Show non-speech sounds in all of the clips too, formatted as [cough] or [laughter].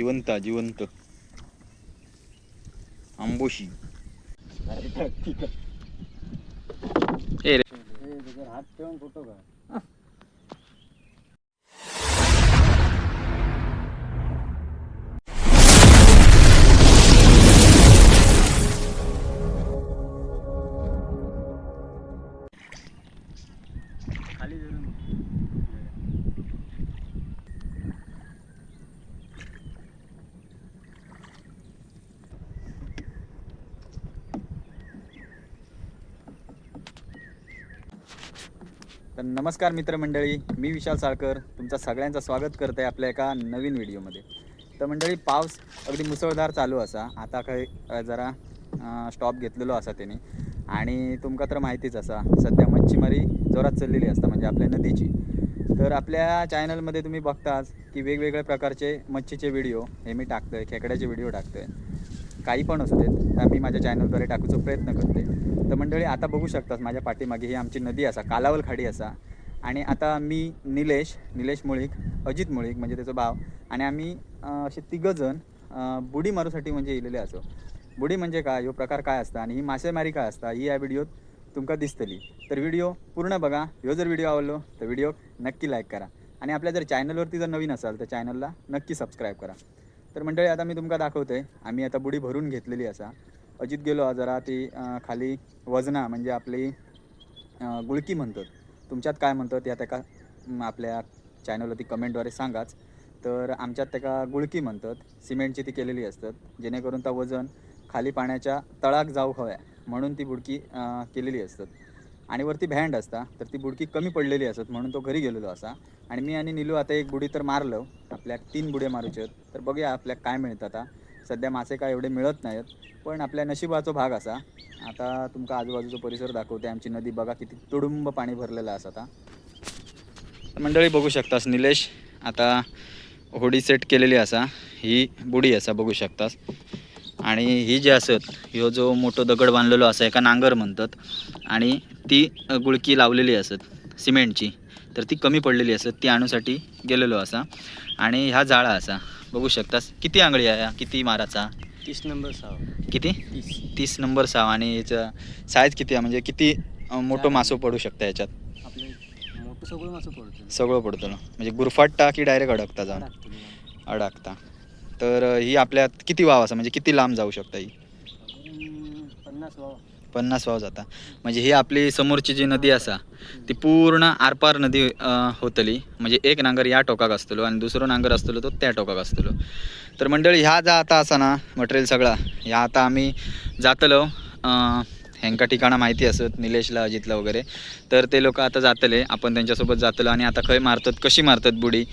जिवंत जिवंत. आंबोशी. हात ठेवून फोटो का तर नमस्कार मित्रमंडळी मी विशाल साळकर. तुमचा सगळ्यांचं स्वागत करत आहे आपल्या एका नवीन व्हिडिओमध्ये. तर मंडळी पाऊस अगदी मुसळधार चालू असा. आता काही जरा स्टॉप घेतलेलो असा त्याने. आणि तुमका तर माहितीच असा सध्या मच्छीमारी जोरात चाललेली असता म्हणजे आपल्या नदीची. तर आपल्या चॅनलमध्ये तुम्ही बघताच की वेगवेगळ्या प्रकारचे मच्छीचे व्हिडिओ हे मी टाकतोय खेकड्याचे व्हिडिओ टाकतोय. काही पण असू देत तर मी माझ्या चॅनलद्वारे टाकूचा प्रयत्न करते तर मंडळी आता बघू शकतात माझ्या पाठीमागे ही आमची नदी असा कालावल खाडी असा. आणि आता मी निलेश निलेश मुळीक अजित मुळीक म्हणजे त्याचं भाव. आणि आम्ही असे तिघंजण बुडी मारूसाठी म्हणजे येलेले असो. बुडी म्हणजे काय? ह्यो प्रकार काय असता? आणि ही मासेमारी काय असता? ही या व्हिडिओत तुमका दिसतली. तर व्हिडिओ पूर्ण बघा. ह्यो जर व्हिडिओ आवडलो तर व्हिडिओ नक्की लाईक करा. आणि आपल्या जर चॅनलवरती जर नवीन असाल तर चॅनलला नक्की सबस्क्राईब करा. तर मंडळी आता मी तुमका दाखवते आम्ही आता बुडी भरून घेतलेली असा. अजित गेलो हा जरा ती खाली वजना म्हणजे आपली गुळकी म्हणतात. तुमच्यात काय म्हणतात या त्याका आपल्या चॅनलवरती कमेंटद्वारे सांगाच. तर आमच्यात त्याका गुळकी म्हणतात सिमेंटची ती केलेली असतात. जेणेकरून त्या वजन खाली पाण्याच्या तळाक जाऊ हव्या. म्हणून ती बुडकी केलेली असतात. आणि वरती भँड असता तर ती बुडकी कमी पडलेली असत म्हणून तो घरी गेलेलो असा. आणि मी आणि निलू आता एक बुडी तर मारलो. आपल्या तीन बुडे मारूचे आहेत. तर बघूया आपल्या काय मिळतं आता. सध्या मासे काय एवढे मिळत नाहीत पण आपल्या नशिबाचा भाग असा. आता तुमका आजूबाजूचा परिसर दाखवते आमची नदी बघा किती तुडुंब पाणी भरलेलं असं आता. मंडळी बघू शकतास निलेश आता होडी सेट केलेली असा ही बुडी असा बघू शकतास. आणि ही जी असत ह्यो जो मोठो दगड बांधलेलो असा एका नांगर म्हणतात. आणि ती गुळकी लावलेली असत सिमेंटची. तर ती कमी पडलेली असत ती आणूसाठी गेलेलो असा. आणि ह्या जाळा असा बघू शकतास. किती आंगळी आहे? किती माराचा तीस नंबर सहा किती? तीस. तीस नंबर साव. आणि याचं साईज किती आहे? म्हणजे किती मोठं मासो पडू शकतं याच्यात? आपले मोठं सगळं मासं पडतं सगळं पडतं ना. म्हणजे गुरफाटता की डायरेक्ट अडकता जाऊन? अडकता तर ही आपल्यात किती वाव असा? म्हणजे किती लांब जाऊ शकता ही? पन्नास वाव. पन्नास वाव जाता. म्हणजे ही आपली समोरची जी नदी असा ती पूर्ण आरपार नदी होतली. म्हणजे एक नांगर या टोकाक असतलो आणि दुसरो नांगर असतलो तो त्या टोकाक असतलो. तर मंडळी ह्या जा आता असा ना मटेरियल सगळा ह्या आता आम्ही जातलो. ह्यांका ठिकाणं माहिती असत निलेशला अजितला वगैरे. तर ते लोक आता जातले. आपण त्यांच्यासोबत जातलो आणि आता खंय मारतात कशी मारतात बुडी?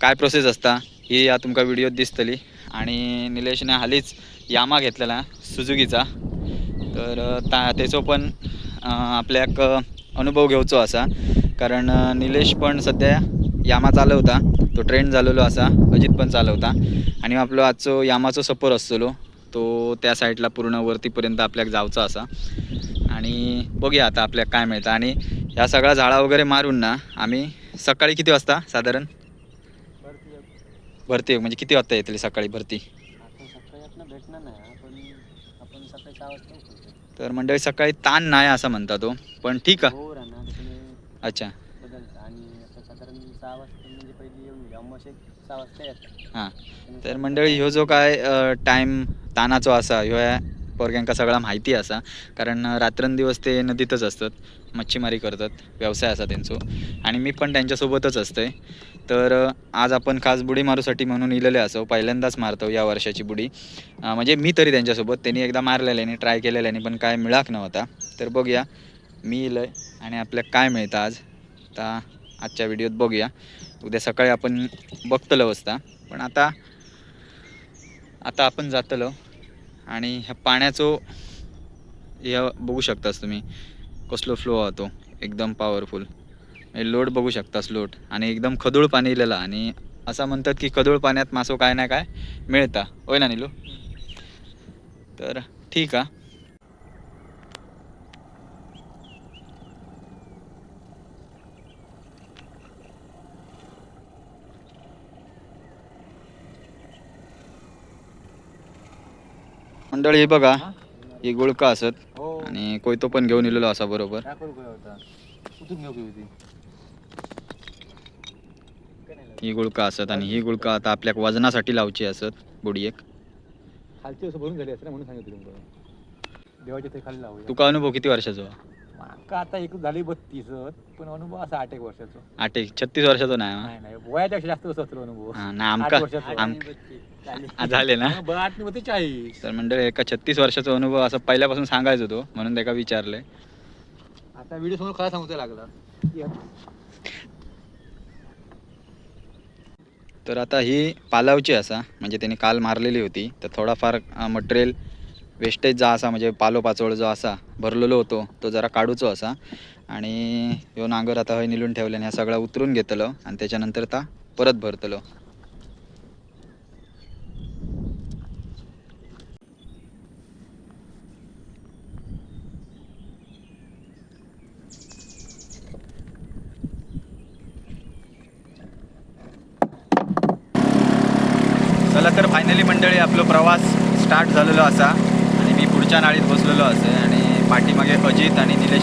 काय प्रोसेस असता? ही या तुमका व्हिडिओत दिसतली. आणि निलेशने हालीच यामा घेतलेला सुजुकीचा तर ता तेचो पण आपल्याक अनुभव घेवचो असा. कारण निलेश पण सध्या यामा चालवता तो ट्रेंड झालेलो असा. अजित पण चालवता आणि आपलो आजचो यामाचो सपोर असतलो तो त्या साईडला पूर्ण वरतीपर्यंत आपल्याक जावचा असा. आणि बघूया आता आपल्याक काय मिळतं. आणि ह्या सगळ्या झाडा वगैरे मारून ना आम्ही सकाळी किती वाजता साधारण? भरती म्हणजे किती वाजता येतली सकाळी भरती? आपण सकाळी भेटणार नाही आपण आपण सकाळी वाजता तर मंडळी सकाळी ताण नाही असं म्हणता तो पण ठीक आहे. हो अच्छा. म्हणजे हां. तर मंडळी ह्यो जो काय टाईम तानाचो असा ह्यो ह्या पोरग्यांका सगळा माहिती असा. कारण रात्रंदिवस ते नदीतच असतात. मच्छीमारी करतात. व्यवसाय असा त्यांचो. आणि मी पण त्यांच्यासोबतच असते. तर आज आपण खास बुडी मारूसाठी म्हणून इलेले असो. पहिल्यांदाच मारतो या वर्षाची बुडी. म्हणजे मी तरी त्यांच्यासोबत. त्यांनी एकदा मारलेल्याने ट्राय केलेल्याने पण काय मिळाक नव्हता. तर बघूया. मी इलंय आणि आपल्याला काय मिळतं आज? आता आजच्या व्हिडिओत बघूया. उद्या सकाळी आपण बघतलो असता. पण आता आता आपण जातलो. आणि ह्या पाण्याचो हे बघू शकतास तुम्ही कसलो फ्लो हा तो एकदम पॉवरफुल लोट बघू शकतास लोट आणि एकदम खदूळ पाणी इलेला आणि असं म्हणतात की खदूळ पाण्यात मासो काय ना काय मिळता. होय ना निलू? तर ठीक आहे मंडळी हे बघा. ही? गुळका असत. हो. आणि कोयतो पण घेऊन इलेलो असा बरोबर. ही गुळका असत आणि ही गुळका आता आपल्या वजनासाठी लावची असत. बुडी एक. खालची असं भरून झाली म्हणून सांगितलं तुमचं देवाच्या ते खाली लावूया. तुका अनुभव किती वर्षाचा? माका आता एक झाली बत्तीस पण अनुभव असा आठ एक वर्षाचा. आठ एक छत्तीस वर्षाचा नाही हा? नाही नाही. वयापेक्षा जास्त असं असतो अनुभव. हा, नाही आठ आमका वर्षाचा. आम आणि बत्तीस, चाळीस. आ, झाले ना? आठमध्ये चाळीस. तर मंडळी एका छत्तीस वर्षाचा अनुभव असं पहिल्यापासून सांगायचं होतो म्हणून त्याला विचारलंय आता व्हिडिओ समोर खरा सांगतो लागला. तर आता ही पालावची असा म्हणजे त्यांनी काल मारलेली होती. तर थोडाफार मटेरियल वेस्टेज जा असा म्हणजे पालो पाचोळ जो असा भरलेलो होतो तो जरा काढूचो असा. आणि ह्यो नांगर आता हय निलून ठेवल्याने ह्या सगळा उतरून घेतलो आणि त्याच्यानंतर ता परत भरतलो. चला तर फायनली मंडळी आपलो प्रवास स्टार्ट झालेलो असा. पुढच्या नाळीत बसलेलो असे आणि पाठीमागे अजित आणि निलेश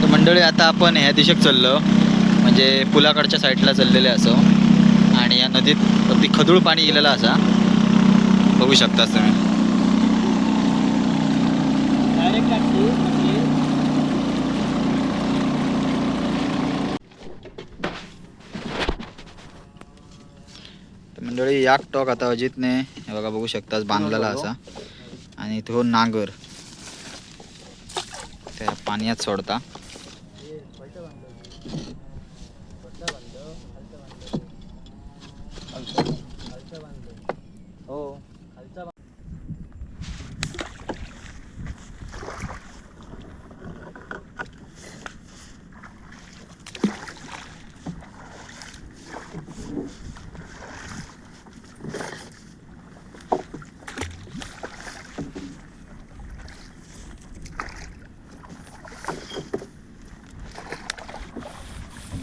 तर मंडळी आता आपण ह्या दिशेक चाललो. म्हणजे पुलाकडच्या साईडला चाललेले असो. आणि या नदीत अगदी खदूळ पाणी गेलेलं असा. बघू शकता तुम्ही. मंडळी याक टॉक आता अजितने हे बघा बघू शकताच बांधलेला असा. आणि तो नांगर. त्या पाण्यात सोडता हे खालचं बांधलं. वरचं बांधलं, खालचं बांधलं. खालचं बांधलं. हो खालचं बांधलं.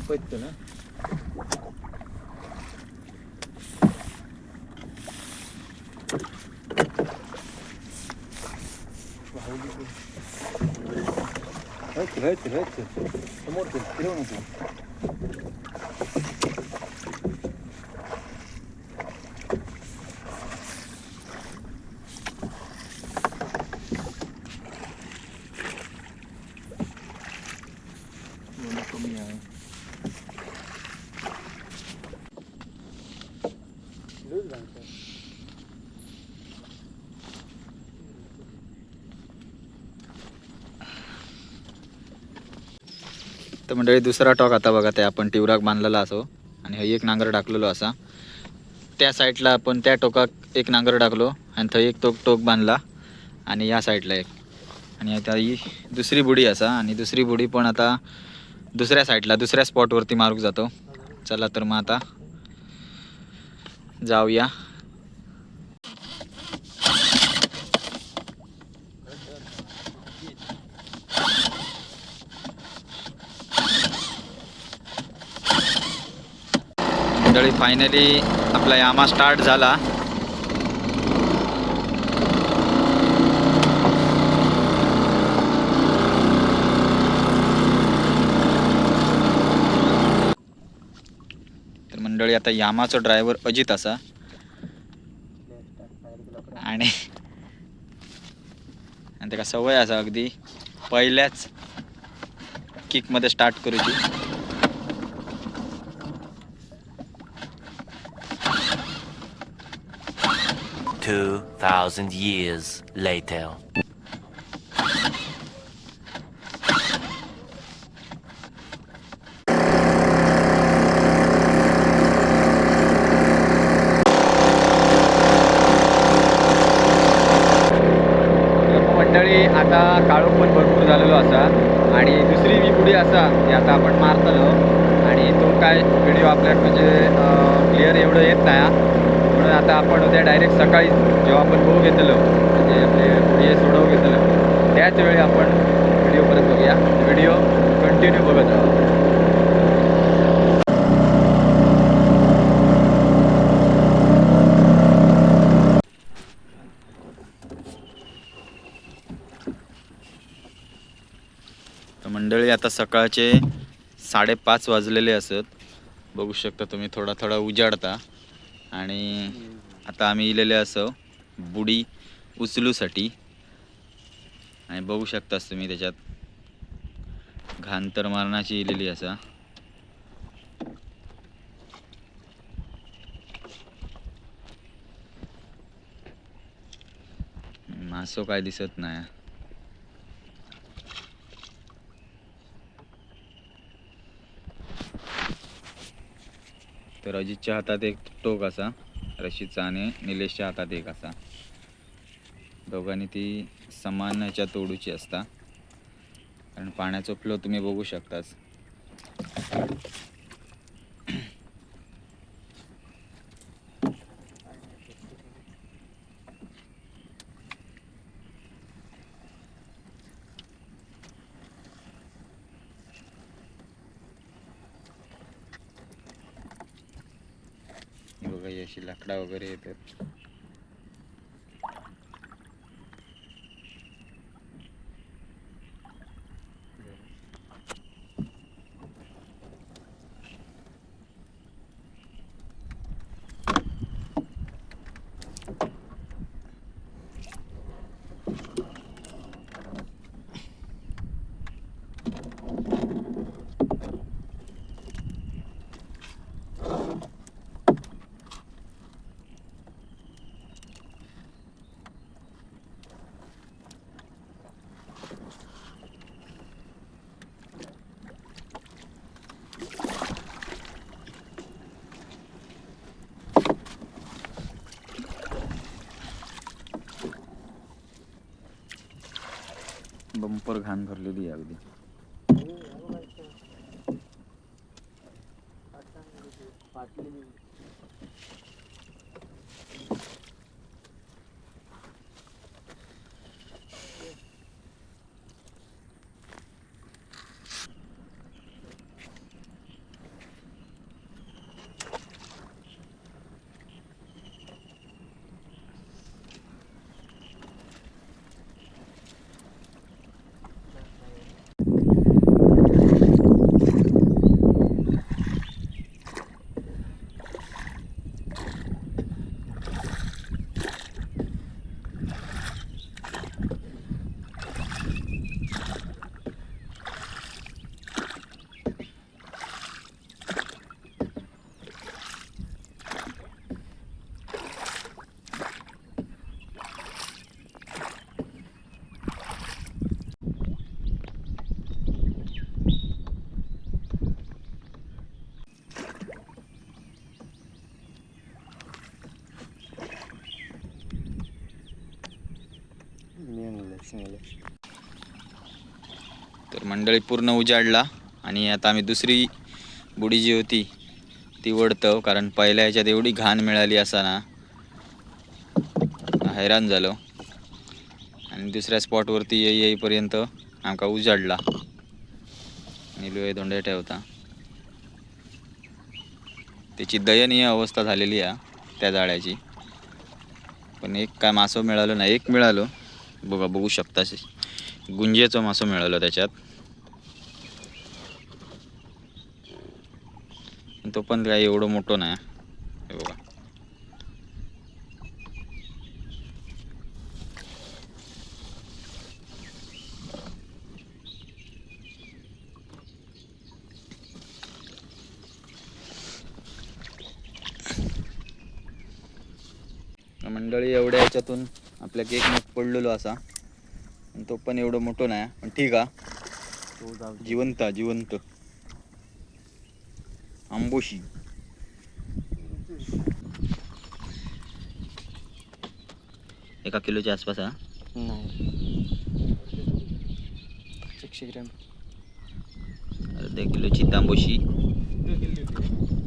पैत ना समोर ते फिरव नको कमी मंडळी दुसरा टॉक आता बघा ते आपण टिवराक बांधलेला असो. आणि हे एक नांगर टाकलेलो असा. त्या साईडला आपण त्या टोकाक एक नांगर टाकलो आणि थंय एक टोक टोक बांधला. आणि या साईडला एक. आणि आता ही दुसरी बुडी असा. आणि दुसरी बुडी पण आता दुसऱ्या साईडला दुसऱ्या स्पॉटवरती मारूक जातो. चला तर मग आता जाऊया मंडळी फायनली आपला यामा स्टार्ट झाला. तर मंडळी आता यामाचा ड्रायव्हर अजित असा. आणि आणि त्याका सवय असा अगदी. पहिल्याच किकमध्ये स्टार्ट करूची Two thousand years later. मंडळी आता काळोख पण भरपूर झालेलो असा आणि दुसरी विपुडी असा ती आता आपण मारतलो आणि तो काय व्हिडिओ आपल्याक म्हणजे क्लिअर एवढं येत नाही म्हणून आता आपण उद्या डायरेक्ट सकाळी जेव्हा आपण भाऊ घेतलं म्हणजे आपले पुढे सोडव घेतलं त्याच वेळी आपण व्हिडिओ परत बघूया. व्हिडिओ कंटिन्यू बघत राहा. मंडळी आता सकाळचे साडेपाच वाजलेले असत. बघू शकता तुम्ही थोडा थोडा उजाडता. आणि आता आम्ही इलेले असो बुडी उचलूसाठी. आणि बघू शकतास तुम्ही त्याच्यात घाण तर मारणाची इलेली असा. मासो काय दिसत नाही तर अजितच्या हातात एक टोक असा रशीदचा आणि निलेशच्या हातात एक असा. दोघांनी ती समान ह्याच्या तोडूची असता. कारण पाण्याचा फ्लो तुम्ही बघू शकताच ही बघा ही लाकडा वगैरे येतात. बंपर घाण भरलेली आहे अगदी. पाटली तर मंडळी पूर्ण उजाडला आणि आता आम्ही दुसरी बुडी जी होती ती वडतो कारण पहिल्या ह्याच्यात एवढी घाण मिळाली असताना. हैराण झालो. आणि दुसऱ्या स्पॉटवरती येई येईपर्यंत आमका उजाडला. निलुये धोंडे ठेवता. त्याची दयनीय अवस्था झालेली आहे त्या जाळ्याची. पण एक काय मासो मिळालो नाही एक मिळालो. बघा बघू शकता. गुंजेचं मासं मिळालं त्याच्यात. तो पण काय एवढं मोठं नाही. हे बघा. मंडळी एवढ्या याच्यातून आपल्या केक मग पडलेलो असा. पण तो पण एवढं मोठं नाही पण ठीक जाऊ जिवंत हा, जिवंत. आंबोशी. एका किलोच्या आसपास हा. नाही. एकशे ग्रॅम. अर्धा किलोची तांबोशी.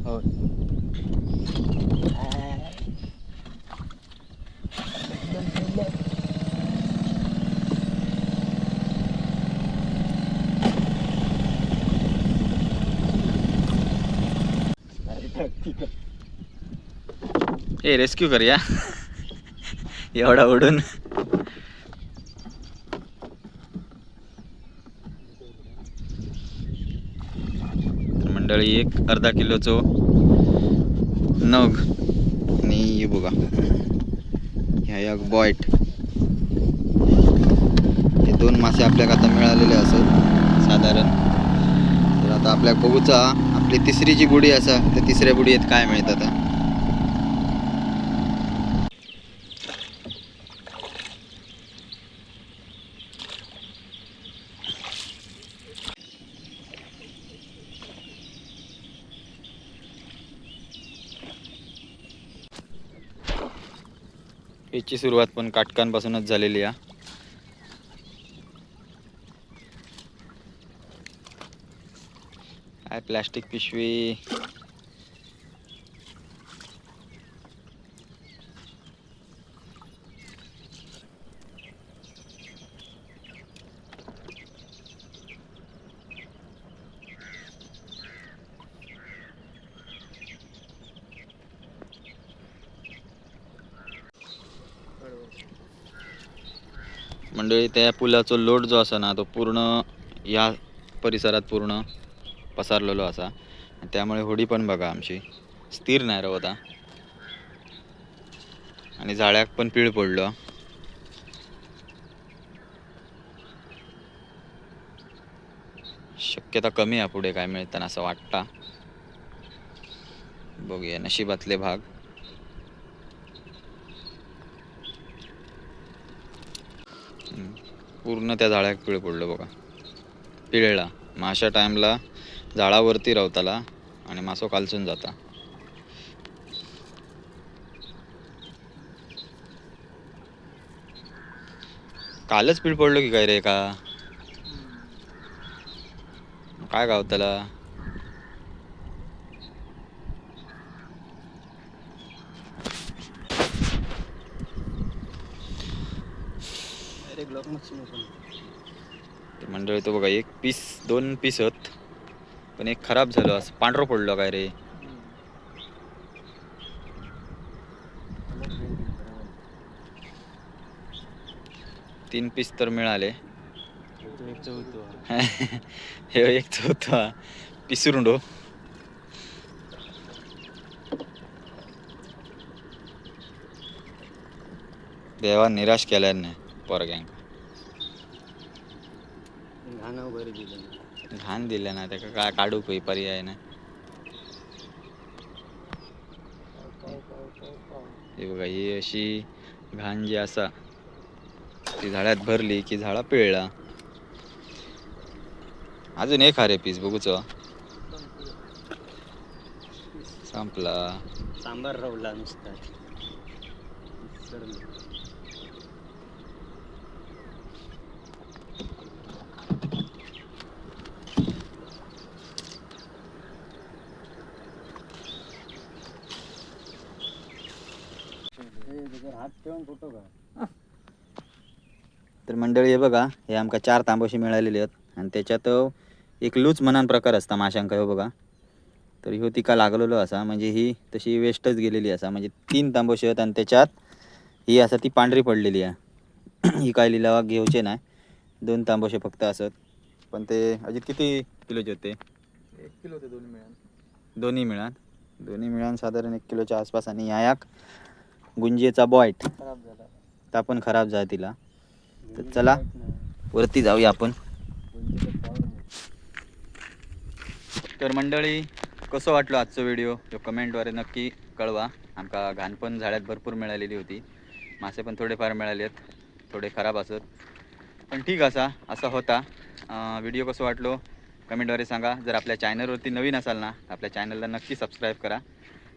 हो ए रेस्क्यू करूया एवढा उडून मंडळी एक अर्धा किलोचो नग. आणि बघा. ह्या एक बॉयट हे दोन मासे आपल्याला आता मिळालेले असत साधारण. तर आता आपल्याक बघूचा आपली तिसरी जी गुडी असा त्या तिसऱ्या बुडीत काय मिळतं आता? याची सुरुवात पण काटकांपासूनच झालेली आहे. काय प्लॅस्टिक पिशवी? मंडळी त्या पुलाचो लोड जो असा ना तो पूर्ण या परिसरात पूर्ण. पसारलेलो असा. त्यामुळे होडी पण बघा आमची. स्थिर नाही राहता आणि जाळ्याक पण पीळ पडलो. शक्यता कमी आहे पुढे काय मिळताना असं वाटतं. बघूया नशिबातले भाग. पूर्ण त्या जाळ्याक पिळ पडलं बघा. पिळला. मग अशा टाईमला जाळावरती रावताला आणि मासो कालचून जाता. कालच पीळ पडलो की काय रे का काय गावताला मंडळी तो बघा एक पीस दोन पीस होत. पण एक खराब झालं असं. पांढरं पडलं काय रे? तीन पीस तर मिळाले. [laughs] हे एक होता. पिसरुंडो हो. देवा निराश केल्यान नाही पोरग्यांक घाणं दिलं. घाण दिलं ना त्याका काय काढू काही पर्याय नाही. हे बघा ही अशी घाण जी असा ती झाडात भरली की झाडा पिळला. अजून एक हारे पीस बघूच हो. संपला. सांबार रवला नुसता सरलं. ए, त्याच्यावर हात ठेवून फोटो का तर मंडळी हे बघा हे आमका चार तांबोशी मिळालेली आहेत. आणि त्याच्यात एक लूच मनान प्रकार असता माशांका हे बघा. तर ह्यो तिका लागलेलो असा म्हणजे ही तशी वेस्टच गेलेली असा. म्हणजे तीन तांबोशी आहेत आणि त्याच्यात ही असा ती पांढरी पडलेली आहे. [clears throat] ही काय लिलावा घेऊचे नाही दोन तांबोशे फक्त असत. पण ते अजित किती किलोचे होते? एक किलो होते दोन्ही मिळून दोन्ही मिळान दोन्ही मिळून साधारण एक किलोच्या आसपास आणि ह्या एक. गुंजेचा बॉईट खराब झाला. ता पण खराब झाला तिला. तर चला वरती जाऊया आपण. तर मंडळी कसं वाटलं आजचं व्हिडिओ तो कमेंटद्वारे नक्की कळवा. आमका घाण पण झाड्यात भरपूर मिळालेली होती. मासे पण थोडेफार मिळाले आहेत. थोडे खराब असत. पण ठीक असा असा होता. व्हिडिओ कसं वाटलो? कमेंटद्वारे सांगा. जर आपल्या चॅनलवरती नवीन असाल ना आपल्या चॅनलला नक्की सबस्क्राईब करा.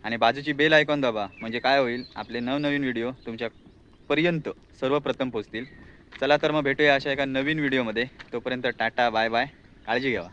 आणि बाजूची बेल आयकॉन दाबा. म्हणजे काय होईल आपले नवनवीन व्हिडिओ तुमच्यापर्यंत सर्वप्रथम पोचतील चला तर मग भेटूया अशा एका नवीन व्हिडिओमध्ये तोपर्यंत टाटा बाय बाय काळजी घ्यावा.